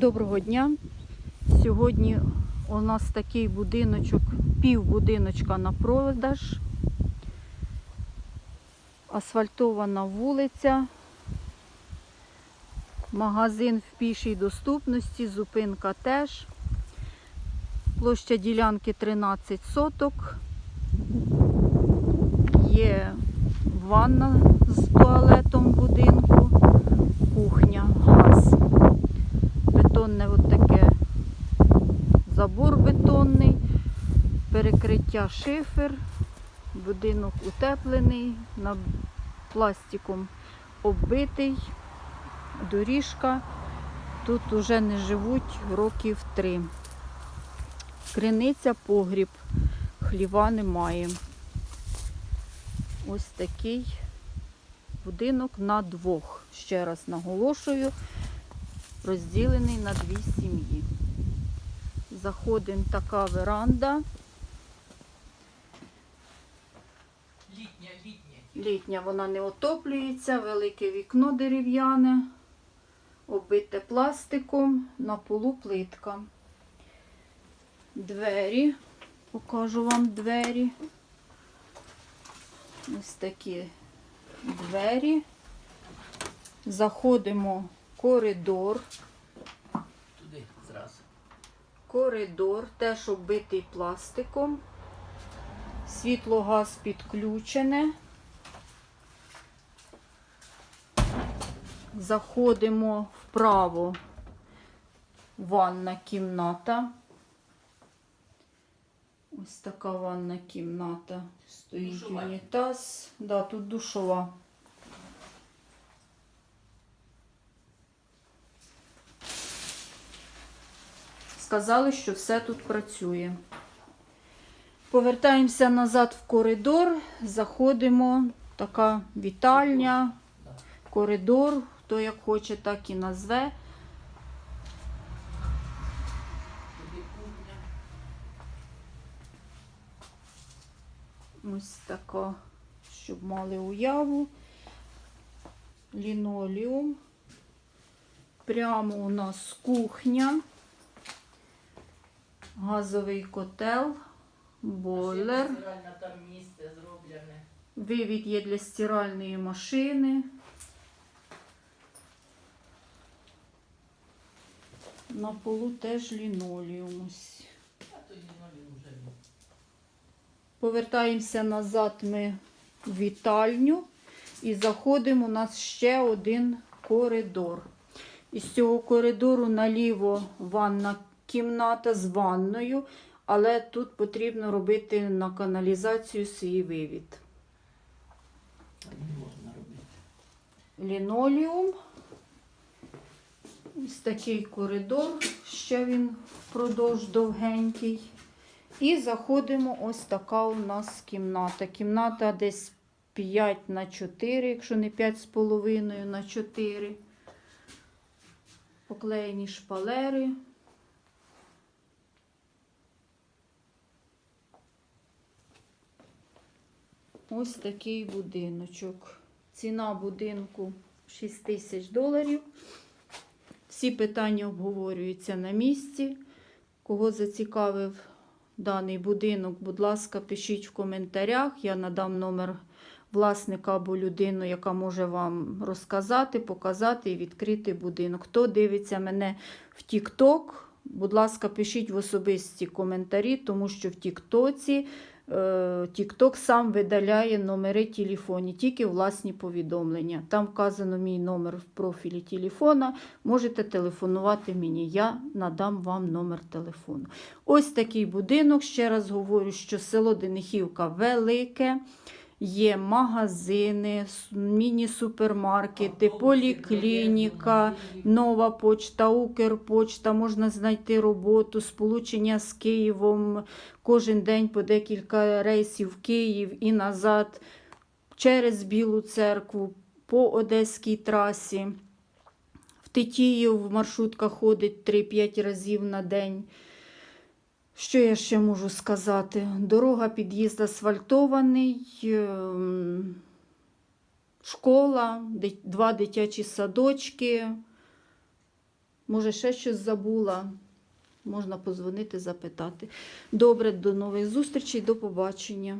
Доброго дня. Сьогодні у нас такий будиночок, пів будиночка на продаж. Асфальтована вулиця. Магазин в пішій доступності, зупинка теж. Площа ділянки 13 соток. Є ванна з туалетом будинку, перекриття шифер, будинок утеплений, на пластиком оббитий, доріжка. Тут уже не живуть років три. Криниця, погріб, хліва немає. Ось такий будинок на двох. Ще раз наголошую, розділений на дві сім'ї. Заходимо така веранда. Літня. Вона не отоплюється, велике вікно дерев'яне, оббите пластиком, на полу плитка. Двері, покажу вам двері. Ось такі двері. Заходимо в коридор. Туди зразу. Коридор теж оббитий пластиком. Світло газ підключене. Заходимо вправо. Ванна кімната. Ось така ванна кімната. Стоїть Душова. унітаз. Да, тут душова. Сказали, що все тут працює. Повертаємося назад в коридор, заходимо. Така вітальня, коридор, хто як хоче, так і назве. Ось така, щоб мали уяву. Лінолеум. Прямо у нас кухня, газовий котел, бойлер. Вивід є для стиральної машини. На полу теж ось. Ні. Повертаємося назад ми в вітальню і заходимо. У нас ще один коридор. Із цього коридору наліво ванна кімната з ванною, але тут потрібно робити на каналізацію свій вивід. Там не можна робити. лінолеум. Ось такий коридор, ще він впродовж довгенький. І заходимо, ось така у нас кімната. Кімната десь 5 на 4, якщо не 5,5 на 4. Поклеєні шпалери. Ось такий будиночок. Ціна будинку 6 тисяч доларів. Всі питання обговорюються на місці. Кого зацікавив даний будинок, будь ласка, пишіть в коментарях. Я надам номер власника або людину, яка може вам розказати, показати і відкрити будинок. Хто дивиться мене в TikTok, будь ласка, пишіть в особисті коментарі, тому що в Тіктоці TikTok сам видаляє номери телефонів, тільки власні повідомлення. Там вказано мій номер в профілі телефона. Можете телефонувати мені, я надам вам номер телефону. Ось такий будинок. Ще раз говорю, що село Денихівка велике. Є магазини, міні-супермаркети, поліклініка, нова почта, Укрпочта, можна знайти роботу, сполучення з Києвом, кожен день по декілька рейсів в Київ і назад, через Білу церкву, по Одеській трасі. В Тетіїв маршрутка ходить 3-5 разів на день. Що я ще можу сказати? Дорога, під'їзд асфальтований, ем, школа, два дитячі садочки, Може, ще щось забула. Можна позвонити, запитати. Добре, до нових зустрічей, до побачення.